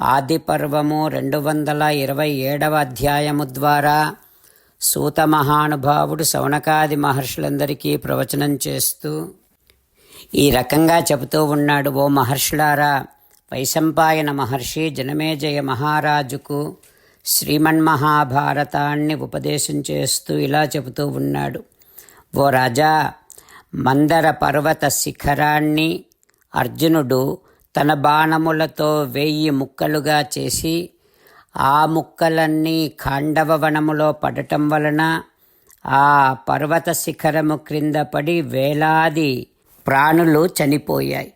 ఆది పర్వము రెండు వందల ఇరవై ఏడవ అధ్యాయము ద్వారా సూత మహానుభావుడు శౌనకాది మహర్షులందరికీ ప్రవచనం చేస్తూ ఈ రకంగా చెబుతూ ఉన్నాడు ఓ మహర్షులారా వైశంపాయన మహర్షి జనమేజయ మహారాజుకు శ్రీమన్మహాభారతాన్ని ఉపదేశం చేస్తూ ఇలా చెబుతూ ఉన్నాడు. ఓ రాజా మందర పర్వత శిఖరాన్ని అర్జునుడు తన బాణములతో వెయ్యి ముక్కలుగా చేసి ఆ ముక్కలన్నీ ఖాండవ వనములో పడటం వలన ఆ పర్వత శిఖరము క్రింద పడి వేలాది ప్రాణులు చనిపోయాయి.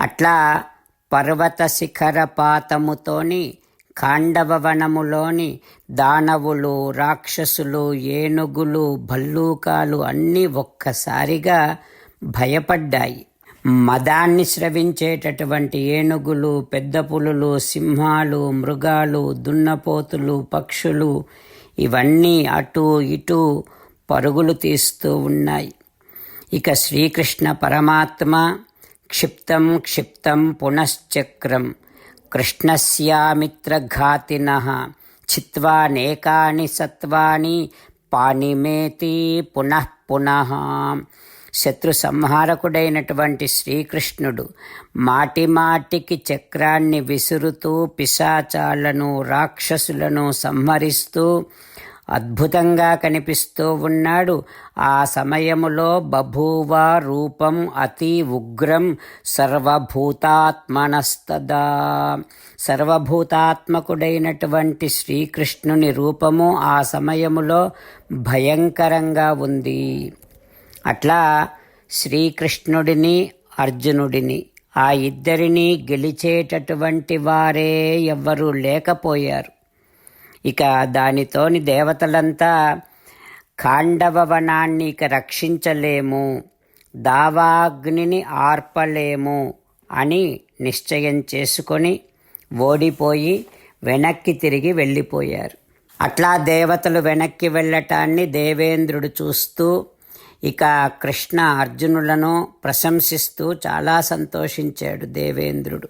అట్లా పర్వత శిఖర పాతముతోని ఖాండవ వనములోని దానవులు రాక్షసులు ఏనుగులు భల్లూకాలు అన్నీ ఒక్కసారిగా భయపడ్డాయి. మదాన్ని స్రవించేటటువంటి ఏనుగులు పెద్ద పులులు సింహాలు మృగాలు దున్నపోతులు పక్షులు ఇవన్నీ అటు ఇటు పరుగులు తీస్తూ ఉన్నాయి. ఇక శ్రీకృష్ణ పరమాత్మ క్షిప్తం క్షిప్తం పునశ్చక్రం కృష్ణస్యామిత్రఘాతిన చిత్వానేకాని సత్వాని పానిమేతి పునః పునః శత్రు సంహారకుడైనటువంటి శ్రీకృష్ణుడు మాటి మాటికి చక్రాన్ని విసురుతూ పిశాచాలను రాక్షసులను సంహరిస్తూ అద్భుతంగా కనిపిస్తూ ఉన్నాడు. ఆ సమయములో బభూవ రూపం అతి ఉగ్రం సర్వభూతాత్మనస్తదా. సర్వభూతాత్మకుడైనటువంటి శ్రీకృష్ణుని రూపము ఆ సమయములో భయంకరంగా ఉంది. అట్లా శ్రీకృష్ణుడిని అర్జునుడిని ఆ ఇద్దరిని గెలిచేటటువంటి వారే ఎవ్వరూ లేకపోయారు. ఇక దానితోని దేవతలంతా ఖాండవ వనాన్ని ఇక రక్షించలేము దావాగ్నిని ఆర్పలేము అని నిశ్చయం చేసుకొని ఓడిపోయి వెనక్కి తిరిగి వెళ్ళిపోయారు. అట్లా దేవతలు వెనక్కి వెళ్ళటాన్ని దేవేంద్రుడు చూస్తూ ఇక కృష్ణ అర్జునులను ప్రశంసిస్తూ చాలా సంతోషించాడు దేవేంద్రుడు.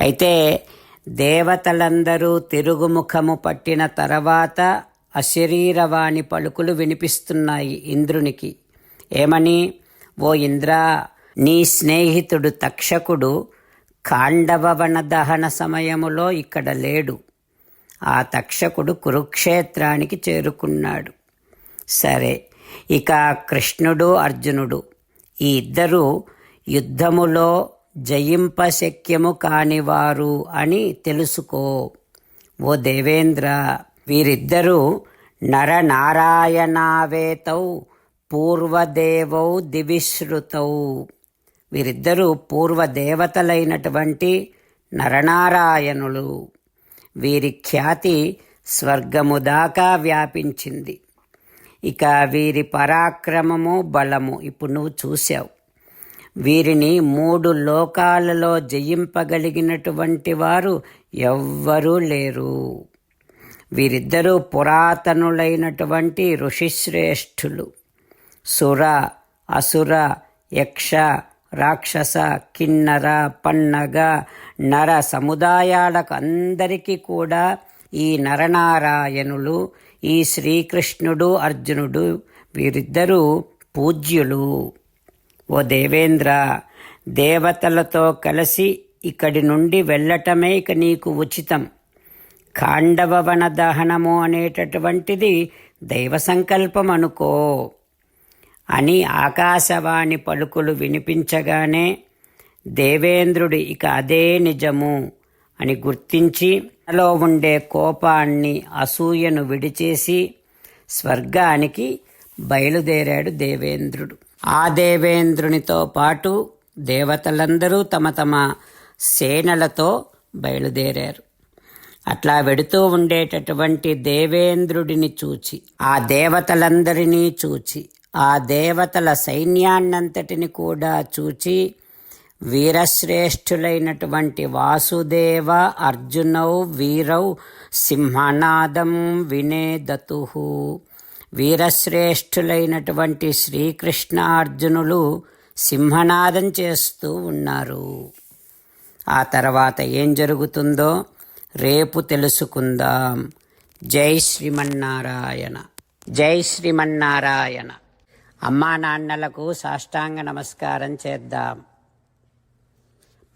అయితే దేవతలందరూ తిరుగుముఖము పట్టిన తర్వాత అశరీరవాణి పలుకులు వినిపిస్తున్నాయి ఇంద్రునికి. ఏమని? ఓ ఇంద్ర నీ స్నేహితుడు తక్షకుడు కాండవవన దహన సమయములో ఇక్కడ లేడు. ఆ తక్షకుడు కురుక్షేత్రానికి చేరుకున్నాడు. సరే ఇక కృష్ణుడు అర్జునుడు. ఈ ఇద్దరు యుద్ధములో జయింపశక్యము కానివారు అని తెలుసుకో. ఓ దేవేంద్ర వీరిద్దరూ నరనారాయణావేతౌ పూర్వదేవౌ దివిశ్రుతౌ. వీరిద్దరూ పూర్వదేవతలైనటువంటి నరనారాయణులు. వీరి ఖ్యాతి స్వర్గము దాకా వ్యాపించింది. ఇక వీరి పరాక్రమము బలము ఇప్పుడు నువ్వు చూసావు వీరిని మూడు లోకాలలో జయింపగలిగినటువంటి వారు ఎవ్వరూ లేరు. వీరిద్దరూ పురాతనులైనటువంటి ఋషిశ్రేష్ఠులు. సుర అసుర యక్ష రాక్షస కిన్నర పన్నగ నర సముదాయాలకు అందరికీ కూడా ఈ నరనారాయణులు ఈ శ్రీకృష్ణుడు అర్జునుడు వీరిద్దరూ పూజ్యులు. ఓ దేవేంద్ర దేవతలతో కలిసి ఇక్కడి నుండి వెళ్ళటమే ఇక నీకు ఉచితం. ఖాండవవన దహనము అనేటటువంటిది దైవ సంకల్పం అనుకో అని ఆకాశవాణి పలుకులు వినిపించగానే దేవేంద్రుడు ఇక అదే నిజము అని గుర్తించి తనలో ఉండే కోపాన్ని అసూయను విడిచేసి స్వర్గానికి బయలుదేరాడు దేవేంద్రుడు. ఆ దేవేంద్రునితో పాటు దేవతలందరూ తమ తమ సేనలతో బయలుదేరారు. అట్లా వెడుతూ ఉండేటటువంటి దేవేంద్రుడిని చూచి ఆ దేవతలందరినీ చూచి ఆ దేవతల సైన్యాన్నంతటిని కూడా చూచి వీరశ్రేష్ఠులైనటువంటి వాసుదేవ అర్జునౌ వీరౌ సింహనాదం వినేదతు వీరశ్రేష్ఠులైనటువంటి శ్రీకృష్ణ అర్జునులు సింహనాదం చేస్తూ ఉన్నారు. ఆ తర్వాత ఏం జరుగుతుందో రేపు తెలుసుకుందాం. జై శ్రీమన్నారాయణ. జై శ్రీమన్నారాయణ. అమ్మా నాన్నలకు సాష్టాంగ నమస్కారం చేద్దాం.